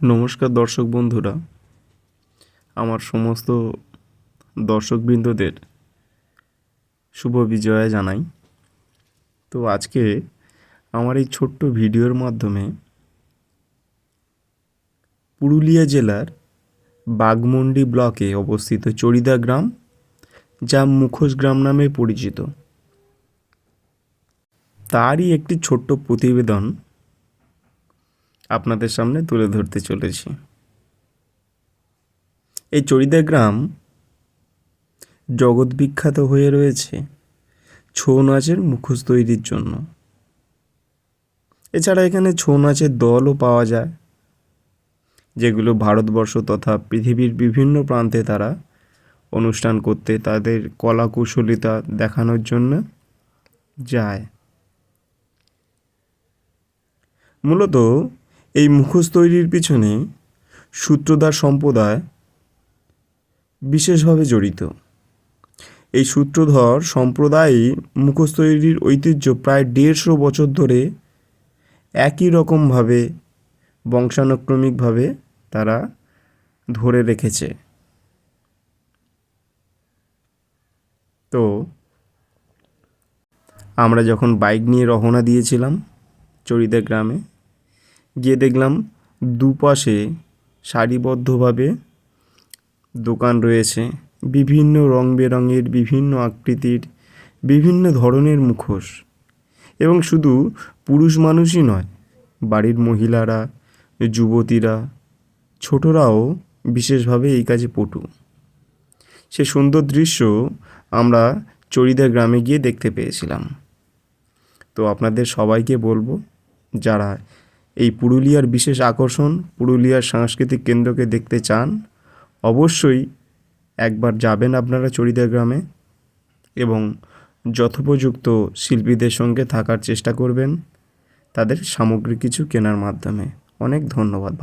নমস্কার দর্শক বন্ধুরা। আমার সমস্ত দর্শকবৃন্দদের শুভ বিজয়া জানাই। তো আজকে আমার এই ছোট্ট ভিডিওর মাধ্যমে পুরুলিয়া জেলার বাগমন্ডি ব্লকে অবস্থিত চরিদা গ্রাম, যা মুখোশ গ্রাম নামে পরিচিত। তারই একটি ছোট্ট প্রতিবেদন আপনাদের সামনে তুলে ধরতে চলেছি। এই চড়িদা গ্রাম জগৎ বিখ্যাত হয়ে রয়েছে ছৌ নাচের মুখোশ তৈরির জন্য। এছাড়া এখানে ছৌ নাচের দলও পাওয়া যায়, যেগুলো ভারতবর্ষ তথা পৃথিবীর বিভিন্ন প্রান্তে তারা অনুষ্ঠান করতে তাদের কলা কুশলিতা দেখানোর জন্য যায়। মূলত এই মুখোশ তৈরির পিছনে সূত্রধার সম্প্রদায় বিশেষভাবে জড়িত। এই সূত্রধর সম্প্রদায়ই মুখোশ তৈরির ঐতিহ্য প্রায় দেড়শো বছর ধরে একই রকমভাবে বংশানুক্রমিকভাবে তারা ধরে রেখেছে। তো আমরা যখন বাইক নিয়ে রওনা দিয়েছিলাম চড়িদা গ্রামে গিয়ে দেখলাম দুপাশে সারিবদ্ধভাবে দোকান রয়েছে। বিভিন্ন রং বেরঙের বিভিন্ন আকৃতির, বিভিন্ন ধরনের মুখোশ। এবং শুধু পুরুষ মানুষই নয়, বাড়ির মহিলারা, যুবতীরা, ছোটরাও বিশেষভাবে এই কাজে পটু। সে সুন্দর দৃশ্য আমরা চড়িদা গ্রামে গিয়ে দেখতে পেয়েছিলাম। তো আপনাদের সবাইকে বলব, যারা এই পুরুলিয়ার বিশেষ আকর্ষণ পুরুলিয়ার সাংস্কৃতিক কেন্দ্রকে দেখতে চান, অবশ্যই একবার যাবেন আপনারা চরিদা গ্রামে এবং যথোপযুক্ত শিল্পীদের সঙ্গে থাকার চেষ্টা করবেন, তাদের সামগ্রী কিছু কেনার মাধ্যমে। অনেক ধন্যবাদ।